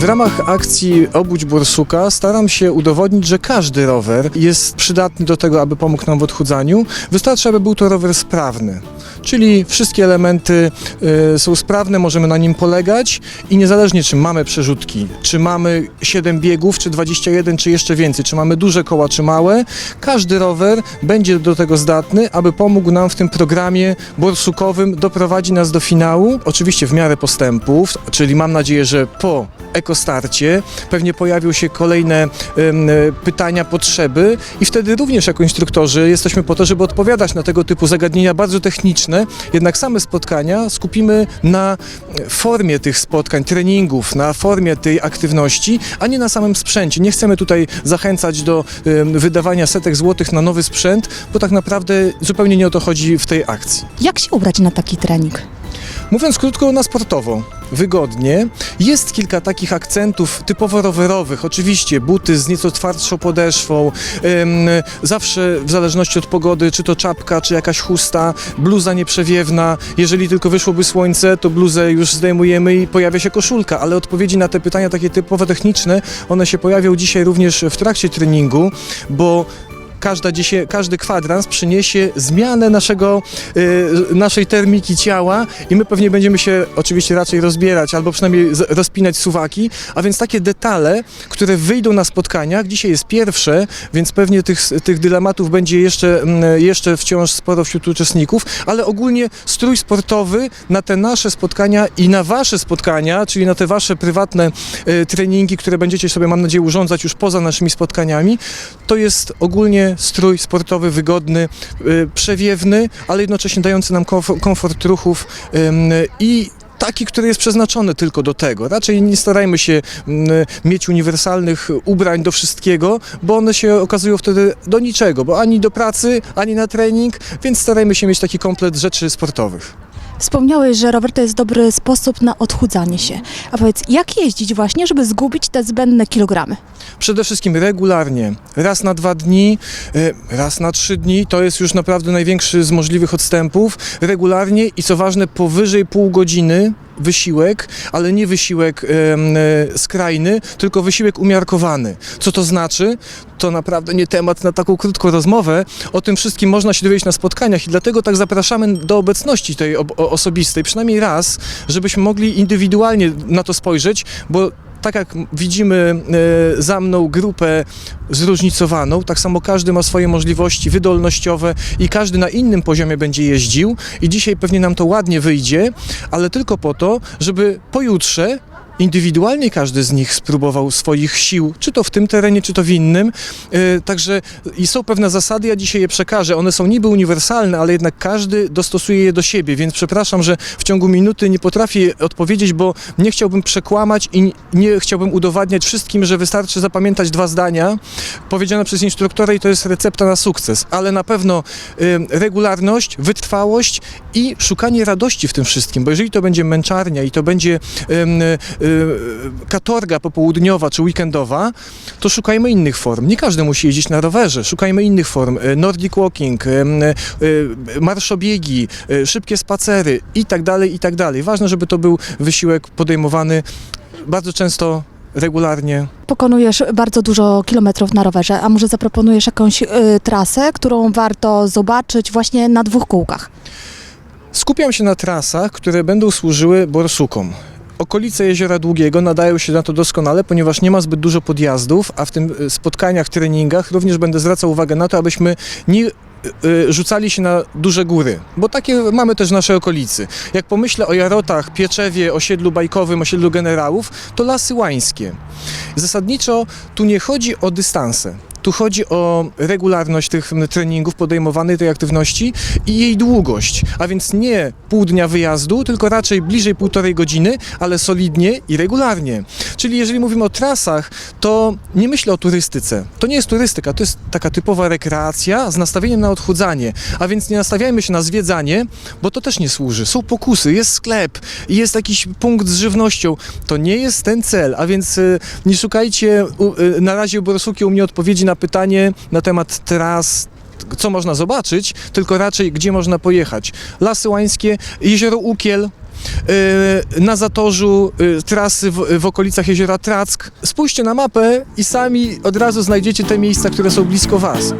W ramach akcji Obudź Borsuka staram się udowodnić, że każdy rower jest przydatny do tego, aby pomógł nam w odchudzaniu. Wystarczy, aby był to rower sprawny. Czyli wszystkie elementy y, są sprawne, możemy na nim polegać i niezależnie czy mamy przerzutki, czy mamy 7 biegów, czy 21, czy jeszcze więcej, czy mamy duże koła, czy małe, każdy rower będzie do tego zdatny, aby pomógł nam w tym programie borsukowym, doprowadzi nas do finału. Oczywiście w miarę postępów, czyli mam nadzieję, że po ekostarcie pewnie pojawią się kolejne e, pytania, potrzeby i wtedy również jako instruktorzy jesteśmy po to, żeby odpowiadać na tego typu zagadnienia bardzo techniczne, jednak same spotkania skupimy na formie tych spotkań, treningów, na formie tej aktywności, a nie na samym sprzęcie. Nie chcemy tutaj zachęcać do wydawania setek złotych na nowy sprzęt, bo tak naprawdę zupełnie nie o to chodzi w tej akcji. Jak się ubrać na taki trening? Mówiąc krótko, na sportowo, wygodnie. Jest kilka takich akcentów typowo rowerowych. Oczywiście buty z nieco twardszą podeszwą, ym, zawsze w zależności od pogody, czy to czapka, czy jakaś chusta, bluza nieprzewiewna. Jeżeli tylko wyszłoby słońce, to bluzę już zdejmujemy i pojawia się koszulka, ale odpowiedzi na te pytania takie typowo techniczne, one się pojawią dzisiaj również w trakcie treningu, bo każda dzisiaj, każdy kwadrans przyniesie zmianę naszego, y, naszej termiki ciała i my pewnie będziemy się oczywiście raczej rozbierać albo przynajmniej z, rozpinać suwaki, a więc takie detale, które wyjdą na spotkaniach, dzisiaj jest pierwsze, więc pewnie tych, tych dylematów będzie jeszcze, mm, jeszcze wciąż sporo wśród uczestników, ale ogólnie strój sportowy na te nasze spotkania i na wasze spotkania, czyli na te wasze prywatne y, treningi, które będziecie sobie, mam nadzieję, urządzać już poza naszymi spotkaniami, to jest ogólnie strój sportowy, wygodny, y, przewiewny, ale jednocześnie dający nam komfort, ruchów i taki, który jest przeznaczony tylko do tego. Raczej nie starajmy się mieć uniwersalnych ubrań do wszystkiego, bo one się okazują wtedy do niczego, bo ani do pracy, ani na trening, więc starajmy się mieć taki komplet rzeczy sportowych. Wspomniałeś, że rower to jest dobry sposób na odchudzanie się. A powiedz, jak jeździć właśnie, żeby zgubić te zbędne kilogramy? Przede wszystkim regularnie, raz na dwa dni, y, raz na trzy dni, to jest już naprawdę największy z możliwych odstępów. Regularnie i co ważne, powyżej pół godziny wysiłek, ale nie wysiłek e, skrajny, tylko wysiłek umiarkowany. Co to znaczy? To naprawdę nie temat na taką krótką rozmowę. O tym wszystkim można się dowiedzieć na spotkaniach i dlatego tak zapraszamy do obecności tej osobistej, przynajmniej raz, żebyśmy mogli indywidualnie na to spojrzeć, bo tak jak widzimy e, za mną grupę zróżnicowaną, tak samo każdy ma swoje możliwości wydolnościowe i każdy na innym poziomie będzie jeździł. I dzisiaj pewnie nam to ładnie wyjdzie, ale tylko po to, żeby pojutrze indywidualnie każdy z nich spróbował swoich sił, czy to w tym terenie, czy to w innym. E, Także i są pewne zasady, ja dzisiaj je przekażę. One są niby uniwersalne, ale jednak każdy dostosuje je do siebie, więc przepraszam, że w ciągu minuty nie potrafię odpowiedzieć, bo nie chciałbym przekłamać i nie chciałbym udowadniać wszystkim, że wystarczy zapamiętać dwa zdania powiedziane przez instruktora i to jest recepta na sukces, ale na pewno y, regularność, wytrwałość i szukanie radości w tym wszystkim, bo jeżeli to będzie męczarnia i to będzie y, y, katorga popołudniowa czy weekendowa, to szukajmy innych form. Nie każdy musi jeździć na rowerze, szukajmy innych form. Y, Nordic walking, y, y, marszobiegi, y, szybkie spacery i tak dalej, i tak dalej. Ważne, żeby to był wysiłek podejmowany bardzo często, regularnie, Pokonujesz bardzo dużo kilometrów na rowerze, a może zaproponujesz jakąś y, trasę, którą warto zobaczyć właśnie na dwóch kółkach? Skupiam się na trasach, które będą służyły borsukom. Okolice Jeziora Długiego nadają się na to doskonale, ponieważ nie ma zbyt dużo podjazdów, a w tym y, spotkaniach, treningach również będę zwracał uwagę na to, abyśmy nie y, y, rzucali się na duże góry, bo takie mamy też w naszej okolicy. Jak pomyślę o Jarotach, Pieczewie, osiedlu bajkowym, osiedlu generałów, to lasy łańskie. Zasadniczo tu nie chodzi o dystanse. Tu chodzi o regularność tych treningów, podejmowanej tej aktywności i jej długość, a więc nie pół dnia wyjazdu, tylko raczej bliżej półtorej godziny, ale solidnie i regularnie. Czyli jeżeli mówimy o trasach, to nie myślę o turystyce. To nie jest turystyka, to jest taka typowa rekreacja z nastawieniem na odchudzanie, a więc nie nastawiajmy się na zwiedzanie, bo to też nie służy. Są pokusy, jest sklep, jest jakiś punkt z żywnością. To nie jest ten cel, a więc y, nie szukajcie y, na razie u u mnie odpowiedzi na pytanie na temat tras, co można zobaczyć, tylko raczej gdzie można pojechać. Lasy Łańskie, Jezioro Ukiel, y, na Zatorzu, y, trasy w, w okolicach jeziora Track. Spójrzcie na mapę i sami od razu znajdziecie te miejsca, które są blisko Was.